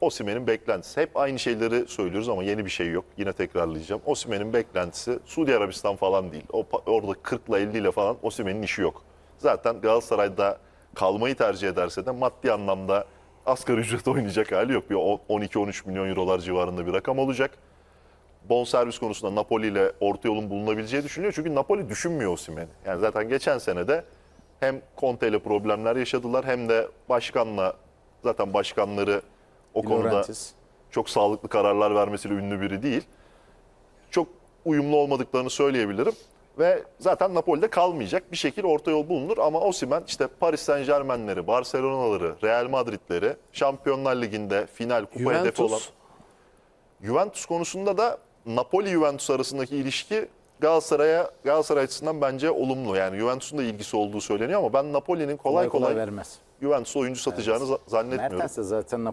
Osimhen'in beklentisi. Hep aynı şeyleri söylüyoruz ama yeni bir şey yok. Yine tekrarlayacağım. Osimhen'in beklentisi Suudi Arabistan falan değil. O orada 40 ile 50 ile falan Osimhen'in işi yok. Zaten Galatasaray'da kalmayı tercih ederse de maddi anlamda asgari ücret oynayacak hali yok. Bir o- 12-13 milyon eurolar civarında bir rakam olacak. Bonservis konusunda Napoli ile orta yolun bulunabileceği düşünüyor. Çünkü Napoli düşünmüyor Osimhen'i. Yani zaten geçen sene de hem Conte ile problemler yaşadılar hem de başkanla zaten başkanları o konuda Laurentis. çok sağlıklı kararlar vermesiyle ünlü biri değil. Çok uyumlu olmadıklarını söyleyebilirim. Ve zaten Napoli'de kalmayacak. Bir şekilde orta yol bulunur ama Osimhen işte Paris Saint Germain'leri, Barcelona'ları, Real Madrid'leri, Şampiyonlar Ligi'nde final kupa hedefi olan Juventus. Juventus konusunda da Napoli Juventus arasındaki ilişki Galatasaray'a Galatasaray açısından bence olumlu. Yani Juventus'un da ilgisi olduğu söyleniyor ama ben Napoli'nin kolay kolay, vermez. Juventus'a oyuncu satacağını za- zannetmiyorum. Mertens de zaten